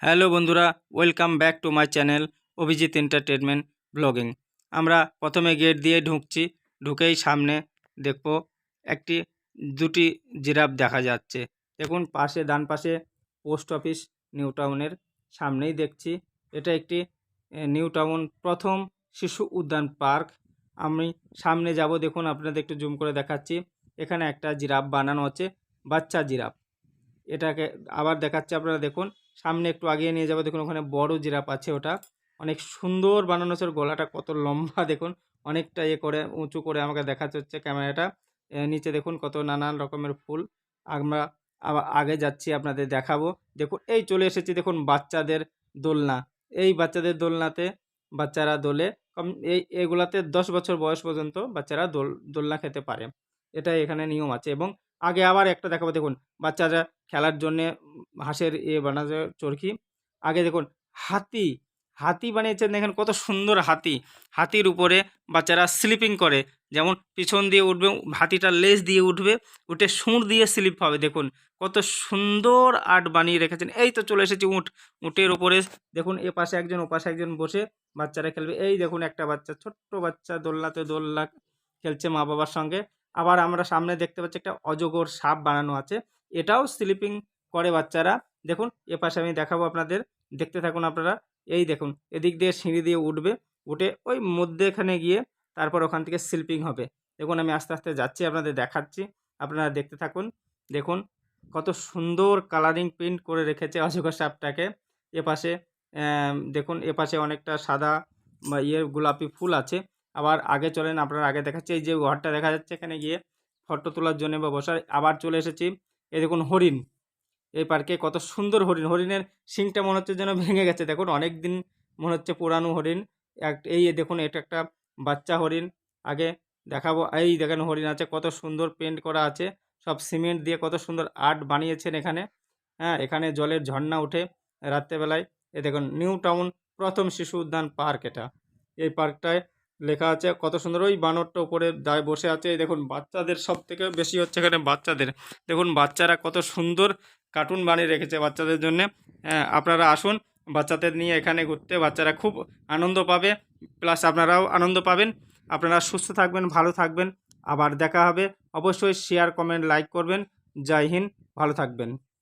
Hello বন্ধুরা, welcome back to my channel Abhijit entertainment blogging. আমরা প্রথমে গেট দিয়ে ঢুকছি, ঢুকেই সামনে দেখব একটি, দুটি জিরাফ দেখা যাচ্ছে। দেখুন, পাশে, ডান পাশে পোস্ট অফিস, নিউ টাউনের সামনেই দেখছি। এটা একটি নিউ টাউন প্রথম শিশু উদ্যান পার্ক। আমি সামনে যাব, দেখুন, আপনাদের একটু জুম করে দেখাচ্ছি। এখানে একটা জিরাফ বানানো আছে, বাচ্চা জিরাফ। এটাকে আবার দেখাচ্ছে আপনারা, দেখুন। সামনে একটু আগিয়ে নিয়ে যাব। দেখুন, ওখানে বড় জিরাফ আছে ওটা। অনেক সুন্দর বানানো ওর গলাটা, কত লম্বা, দেখুন। অনেকটা ইয়ে করে, উঁচু করে আমাকে দেখাচ্ছে হচ্ছে ক্যামেরাটা। নিচে দেখুন কত নানান রকমের ফুল। আমরা আগে যাচ্ছি, আপনাদের দেখাবো। দেখুন, এই চলে এসেছি, দেখুন, বাচ্চাদের দোলনা। এই বাচ্চাদের দোলনাতে বাচ্চারা দোলে। কম, এই, এগুলাতে দশ বছর বয়স পর্যন্ত বাচ্চারা দোল, দোলনা খেতে পারে। এটা এখানে নিয়ম আছে। এবং আগে আবার একটা দেখাবো, দেখুন। বাচ্চারা খেলার জন্যে হাঁসের এ বানাতে চরকি। আগে দেখুন, হাতি হাতি বানিয়েছেন, দেখেন কত সুন্দর হাতি। হাতির উপরে বাচ্চারা স্লিপিং করে। যেমন পিছন দিয়ে উঠবে, হাতিটা লেজ দিয়ে উঠবে, উঠে সুঁড় দিয়ে স্লিপ হবে, দেখুন। কত সুন্দর আর্ট বানিয়ে রেখেছেন। এই তো চলে এসেছি উঁট। উঁটের উপরে, দেখুন, এ পাশে একজন, ও পাশে একজন বসে বাচ্চারা খেলবে। এই দেখুন একটা বাচ্চা, ছোট্ট বাচ্চা, দোলনাতে দোলনা খেলছে মা বাবার সঙ্গে। আবার আমরা সামনে দেখতে পাচ্ছি একটা অজগর সাপ বানানো আছে। এটাও স্লিপিং করে বাচ্চারা। দেখুন এ পাশে আমি দেখাবো আপনাদের। দেখতে থাকুন আপনারা। এই দেখুন, এদিক দিয়ে সিঁড়ি দিয়ে উঠবে। উঠে ওই মধ্যেখানে গিয়ে তারপর ওখান থেকে স্লিপিং হবে। দেখুন, আমি আস্তে আস্তে যাচ্ছি, আপনাদের দেখাচ্ছি। আপনারা দেখতে থাকুন। দেখুন, কত সুন্দর কালারিং প্রিন্ট করে রেখেছে অজগর সাপটাকে। এ পাশে দেখুন এ পাশে অনেকটা সাদা, বা ইয়ে গোলাপি ফুল আছে। আবার আগে চলেন, আপনার আগে দেখাচ্ছি, এই যে ঘরটা দেখা যাচ্ছে এখানে গিয়ে ফটো তোলার জন্য বা বসার, আবার চলে এসেছি। এই দেখুন হরিণ, এই পার্কে কত সুন্দর হরিণ, হরিণের শিংটা মনে হচ্ছে যেন ভেঙে গেছে। দেখুন অনেক দিন মনে হচ্ছে পুরানো হরিণ। এক, এই দেখুন, এটা একটা বাচ্চা হরিণ। আগে দেখাবো, এই দেখেন হরিণ আছে, কত সুন্দর পেন্ট করা আছে। সব সিমেন্ট দিয়ে কত সুন্দর আর্ট বানিয়েছেন এখানে। হ্যাঁ এখানে জলের ঝর্ণা ওঠে রাত্রেবেলায়। এ দেখুন, নিউ টাউন প্রথম শিশু উদ্যান পার্ক এটা। এই পার্কটায় লেখা আছে, কত সুন্দর ওই বানরটা উপরে দায় বসে আছে। দেখুন, বাচ্চাদের সব থেকে বেশি হচ্ছে এখানে বাচ্চাদের। দেখুন, বাচ্চারা কত সুন্দর কার্টুন বানিয়ে রেখেছে বাচ্চাদের জন্য। আপনারা আসুন, বাচ্চাদের নিয়ে এখানে ঘুরতে, বাচ্চারা খুব আনন্দ পাবে। প্লাস আপনারাও আনন্দ পাবেন। আপনারা সুস্থ থাকবেন, ভালো থাকবেন। আবার দেখা হবে। অবশ্যই শেয়ার কমেন্ট লাইক করবেন। জয় হিন্দ, ভালো থাকবেন।